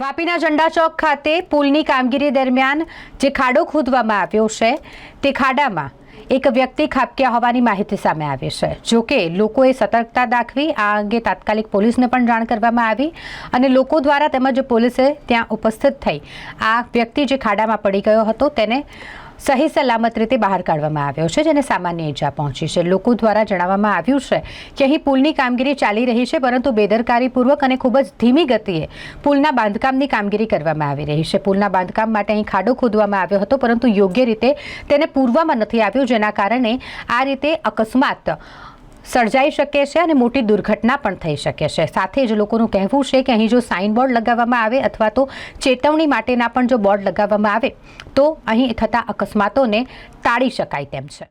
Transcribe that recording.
વાપીના ઝંડા ચોક ખાતે પુલની કામગીરી દરમિયાન જે ખાડો ખોદવામાં આવ્યો છે, તે ખાડામાં એક વ્યક્તિ ખાબક્યા હોવાની માહિતી સામે આવી છે. જોકે લોકોએ સતર્કતા દાખવી, આ અંગે તાત્કાલિક પોલીસને પણ જાણ કરવામાં આવી અને લોકો દ્વારા તેમજ પોલીસે ત્યાં ઉપસ્થિત થઈ આ વ્યક્તિ જે ખાડામાં પડી ગયો હતો, તેને સહી સલામત રીતે બહાર કાઢવામાં આવ્યો છે, જેને સામાન્ય ઈજા પહોંચી છે. લોકો દ્વારા જણાવવામાં આવ્યું છે કે અહીં પુલની કામગીરી ચાલી રહી છે, પરંતુ બેદરકારીપૂર્વક અને ખૂબ જ ધીમી ગતિએ પુલના બાંધકામની કામગીરી કરવામાં આવી રહી છે. પુલના બાંધકામ માટે અહીં ખાડો ખોદવામાં આવ્યો હતો, પરંતુ યોગ્ય રીતે તેને પૂરવામાં નથી આવ્યું, જેના કારણે આ રીતે અકસ્માત સર્જાઈ શકે છે અને મોટી દુર્ઘટના પણ થઈ શકે છે. સાથે જ લોકોનું કહેવું છે કે અહીં જો સાઇન બોર્ડ લગાવવામાં આવે અથવા તો ચેતવણી માટેના પણ જો બોર્ડ લગાવવામાં આવે, તો અહીં થતા અકસ્માતોને ટાળી શકાય તેમ છે.